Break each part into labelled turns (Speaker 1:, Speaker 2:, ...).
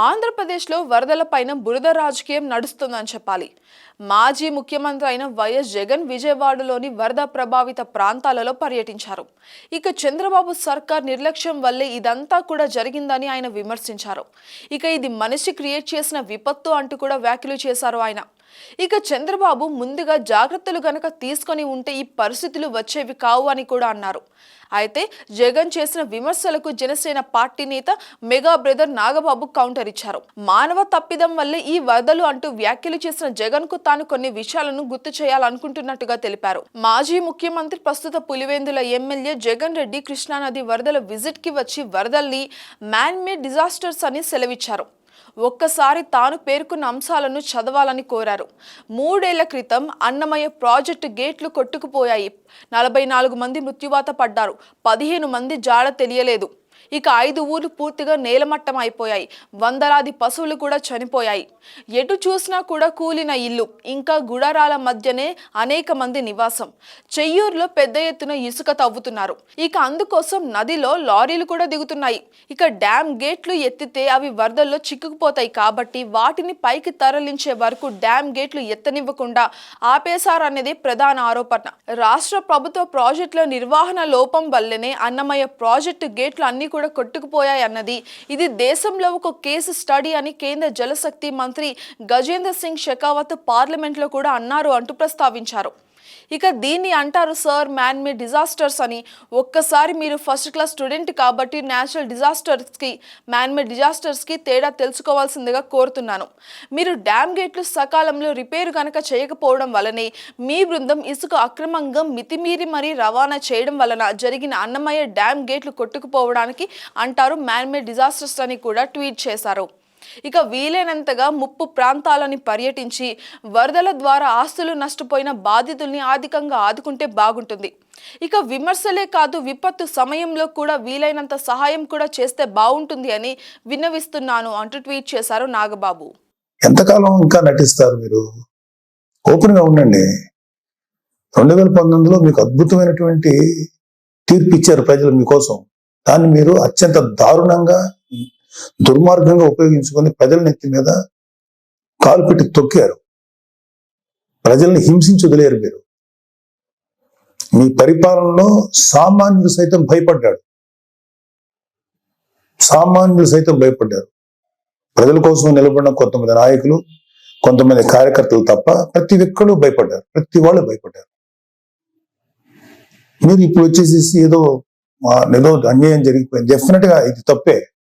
Speaker 1: ఆంధ్రప్రదేశ్లో వరదల పైన బురద రాజకీయం నడుస్తుందని చెప్పాలి. మాజీ ముఖ్యమంత్రి అయిన వైఎస్ జగన్ విజయవాడలోని వరద ప్రభావిత ప్రాంతాలలో పర్యటించారు. ఇక చంద్రబాబు సర్కార్ నిర్లక్ష్యం వల్లే ఇదంతా కూడా జరిగిందని ఆయన విమర్శించారు. ఇక ఇది మనిషి క్రియేట్ చేసిన విపత్తు అంటూ కూడా వ్యాఖ్యలు చేశారు ఆయన. ఇక చంద్రబాబు ముందుగా జాగ్రత్తలు గనక తీసుకొని ఉంటే ఈ పరిస్థితులు వచ్చేవి కావు అని కూడా అన్నారు. అయితే జగన్ చేసిన విమర్శలకు జనసేన పార్టీ నేత మెగా బ్రదర్ నాగబాబు కౌంటర్ ఇచ్చారు. మానవ తప్పిదం వల్లే ఈ వరదలు అంటూ వ్యాఖ్యలు చేసిన జగన్కు తాను కొన్ని విషయాలను గుర్తు చేయాలనుకుంటున్నట్టుగా తెలిపారు. మాజీ ముఖ్యమంత్రి ప్రస్తుత పులివెందుల ఎమ్మెల్యే జగన్ రెడ్డి కృష్ణానది వరదల విజిట్కి వచ్చి వరదల్ని మ్యాన్ మేడ్ డిజాస్టర్స్ అని సెలవిచ్చారు. ఒక్కసారి తాను పేర్కొన్న అంశాలను చదవాలని కోరారు. మూడేళ్ళ క్రితం అన్నమయ్య ప్రాజెక్టు గేట్లు కొట్టుకుపోయాయి. నలభై నాలుగు మంది మృత్యువాత పడ్డారు. పదిహేను మంది జాడ తెలియలేదు. ఇక ఐదు ఊర్లు పూర్తిగా నేలమట్టం అయిపోయాయి. వందలాది పశువులు కూడా చనిపోయాయి. ఎటు చూసినా కూడా కూలిన ఇల్లు ఇంకా గుడారాల మధ్యనే అనేక మంది నివాసం. చెయ్యూరులో పెద్ద ఎత్తున ఇసుక తవ్వుతున్నారు. ఇక అందుకోసం నదిలో లారీలు కూడా దిగుతున్నాయి. ఇక డ్యామ్ గేట్లు ఎత్తితే అవి వరదల్లో చిక్కుకుపోతాయి కాబట్టి వాటిని పైకి తరలించే వరకు డ్యామ్ గేట్లు ఎత్తనివ్వకుండా ఆపేశారనేది ప్రధాన ఆరోపణ. రాష్ట్ర ప్రభుత్వ ప్రాజెక్టుల నిర్వహణ లోపం వల్లనే అన్నమయ్య ప్రాజెక్టు గేట్లు అన్ని కూడా కొట్టుకుపోయాయి అన్నది. ఇది దేశంలో ఒక కేసు స్టడీ అని కేంద్ర జలశక్తి మంత్రి గజేంద్ర సింగ్ షెకావత్ పార్లమెంట్లో కూడా అన్నారు అంటూ ప్రస్తావించారు. ఇక దీన్ని అంటారు సార్ మ్యాన్ మేడ్ డిజాస్టర్స్ అని. ఒక్కసారి మీరు ఫస్ట్ క్లాస్ స్టూడెంట్ కాబట్టి న్యాచురల్ డిజాస్టర్స్కి మ్యాన్ మేడ్ డిజాస్టర్స్కి తేడా తెలుసుకోవాల్సిందిగా కోరుతున్నాను. మీరు డ్యామ్ గేట్లు సకాలంలో రిపేర్ కనుక చేయకపోవడం వలనే మీ బృందం ఇసుక అక్రమంగా మితిమీరి మరీ రవాణా చేయడం వలన జరిగిన అన్నమయ్య డ్యామ్ గేట్లు కొట్టుకుపోవడానికి అంటారు మ్యాన్ మేడ్ డిజాస్టర్స్ అని కూడా ట్వీట్ చేశారు. ఇక వీలైనంతగా ముప్పు ప్రాంతాలని పర్యటించి వరదల ద్వారా ఆస్తులు నష్టపోయిన బాధితుల్ని ఆర్థికంగా ఆదుకుంటే బాగుంటుంది. ఇక విమర్శలే కాదు విపత్తు సమయంలో కూడా వీలైనంత సహాయం కూడా చేస్తే బాగుంటుంది అని విన్నవిస్తున్నాను అంటూ ట్వీట్ చేశారు నాగబాబు.
Speaker 2: ఎంతకాలం ఇంకా నటిస్తారు మీరు? ఓపెన్గా ఉండండి. రెండు వేల పంతొమ్మిదిలో మీకు అద్భుతమైనటువంటి తీర్పు ఇచ్చారు ప్రజలు మీకోసం. దాన్ని మీరు అత్యంత దారుణంగా దుర్మార్గంగా ఉపయోగించుకొని ప్రజల నెత్తి మీద కాలు పెట్టి తొక్కారు. ప్రజల్ని హింసించి వదిలేరు మీరు. మీ పరిపాలనలో సామాన్యులు సైతం భయపడ్డాడు. సామాన్యులు సైతం భయపడ్డారు. ప్రజల కోసం నిలబడిన కొంతమంది నాయకులు కొంతమంది కార్యకర్తలు తప్ప ప్రతి ఒక్కరు భయపడ్డారు. ప్రతి వాళ్ళు భయపడ్డారు. మీరు ఇప్పుడు వచ్చేసేసి ఏదో ఆ, ఏదో అన్యాయం జరిగిపోయింది. డెఫినెట్గా ఇది తప్పే.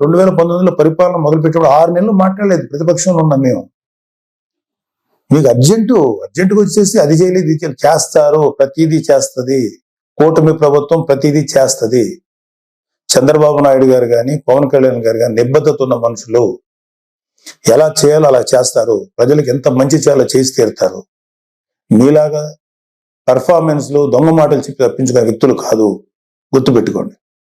Speaker 2: రెండు వేల పంతొమ్మిదిలో పరిపాలన మొదలుపెట్టినప్పుడు ఆరు నెలలు మాట్లాడలేదు. ప్రతిపక్షంలో ఉన్నాం మేము. మీకు అర్జెంటు అర్జెంటుగా వచ్చేసి అది చేయలేదు ఇది చేస్తారు ప్రతిదీ చేస్తుంది. కూటమి ప్రభుత్వం ప్రతిదీ చేస్తుంది. చంద్రబాబు నాయుడు గారు కానీ పవన్ కళ్యాణ్ గారు కానీ నిబద్ధత ఉన్న మనుషులు. ఎలా చేయాలో అలా చేస్తారు. ప్రజలకు ఎంత మంచి చేయాలో చేసి తీరుతారు. మీలాగా పర్ఫార్మెన్స్లు దొంగ మాటలు చెప్పి తప్పించుకునే వ్యక్తులు కాదు. గుర్తుపెట్టుకోండి.